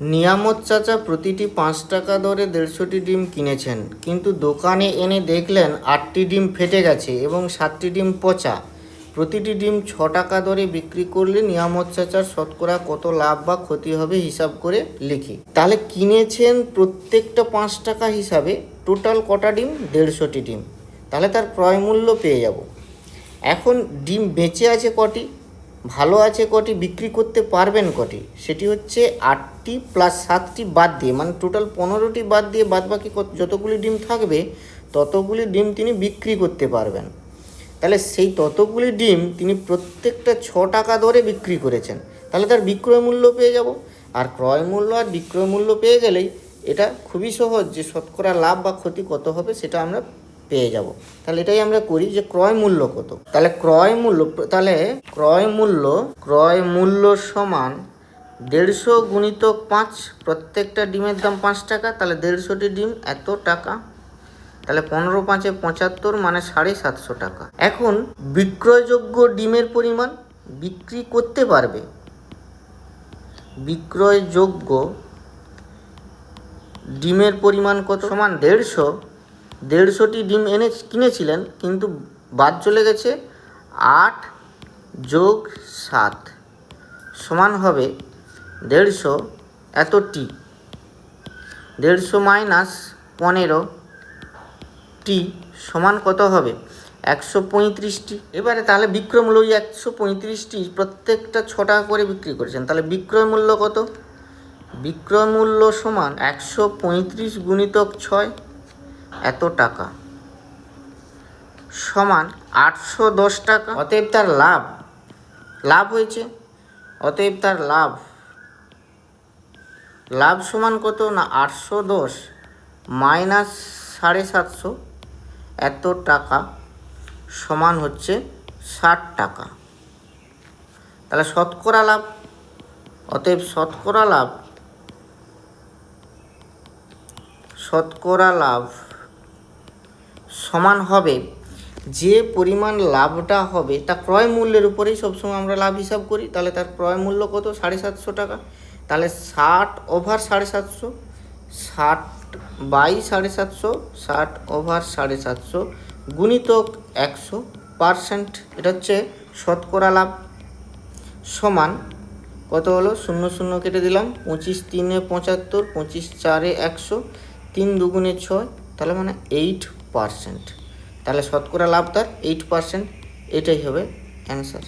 নিয়ামত চাচা প্রতিটি পাঁচ টাকা দরে দেড়শোটি ডিম কিনেছেন, কিন্তু দোকানে এনে দেখলেন আটটি ডিম ফেটে গেছে এবং সাতটি ডিম পচা। প্রতিটি ডিম ছ টাকা দরে বিক্রি করলে নিয়ামত চাচার শতকরা কত লাভ বা ক্ষতি হবে হিসাব করে লিখি। তাহলে কিনেছেন প্রত্যেকটা পাঁচ টাকা হিসাবে টোটাল কটা ডিম? দেড়শোটি ডিম। তাহলে তার ক্রয় মূল্য পেয়ে যাব। এখন ডিম বেঁচে আছে কটি? ভালো আছে কটি, বিক্রি করতে পারবেন কটি? সেটি হচ্ছে আটটি প্লাস সাতটি বাদ দিয়ে মানে টোটাল পনেরোটি বাদ দিয়ে বাদ বাকি যতগুলি ডিম থাকবে, ততগুলি ডিম তিনি বিক্রি করতে পারবেন। তাহলে সেই ততগুলি ডিম তিনি প্রত্যেকটা ছ টাকা দরে বিক্রি করেছেন। তাহলে তার বিক্রয় মূল্য পেয়ে যাব। আর ক্রয় মূল্য আর বিক্রয় মূল্য পেয়ে গেলেই এটা খুবই সহজ যে শতকরা লাভ বা ক্ষতি কত হবে সেটা আমরা পেয়ে যাব। তাহলে এটাই আমরা করি যে ক্রয় মূল্য কত। তাহলে ক্রয় মূল্য, তাহলে ক্রয় মূল্য ক্রয় মূল্য সমান দেড়শো গুণিতক পাঁচ, প্রত্যেকটা ডিমের দাম পাঁচ টাকা, তাহলে দেড়শোটি ডিম এত টাকা। তাহলে পনেরো পাঁচে পঁচাত্তর মানে সাড়ে সাতশো টাকা। এখন বিক্রয়যোগ্য ডিমের পরিমাণ বিক্রি করতে পারবে। বিক্রয়যোগ্য ডিমের পরিমাণ কত? সমান দেড়শো দেড়শোটি ডিম এনে কিনেছিলেন, কিন্তু বাদ চলে গেছে আট যোগ সাত সমান হবে দেড়শো এতটি। দেড়শো মাইনাস পনেরো টি সমান কত হবে? একশো পঁয়ত্রিশটি। এবারে তাহলে বিক্রয় মূল্য ওই একশো পঁয়ত্রিশটি প্রত্যেকটা ছ টাকা করে বিক্রি করেছেন। তাহলে বিক্রয় মূল্য কত? বিক্রয় মূল্য সমান একশো পঁয়ত্রিশ গুণিতক ছয়। এত টাকা? সমান আটশো দশ টাকা। অতএব তার লাভ। লাভ হয়েছে। অতএব তার লাভ। লাভ সমান কত না আটশো দশ? মাইনাস সাড়ে সাতশো। এত টাকা সমান হচ্ছে ষাট টাকা। তাহলে শতকরা লাভ? অতএব শতকরা লাভ। শতকরা লাভ। সমান হবে। যে পরিমাণ লাভটা হবে, তা ক্রয় মূল্যের উপরেই সবসময় আমরা লাভ হিসাব করি। তাহলে তার ক্রয় মূল্য কত? সাড়ে সাতশো টাকা। তাহলে ষাট ওভার সাড়ে সাতশো, ষাট বাই সাড়ে সাতশো, ষাট ওভার সাড়ে সাতশো গুণিতক একশো পারসেন্ট এটা হচ্ছে শতকরা লাভ। সমান কত হলো? শূন্য শূন্য কেটে দিলাম। পঁচিশ তিনে পঁচাত্তর, পঁচিশ চারে একশো, তিন দুগুণে ছয়। তাহলে মানে এইট পারসেন্ট তাহলে শতকরা লাভ তার এইট পারসেন্ট এটাই হবে অ্যান্সার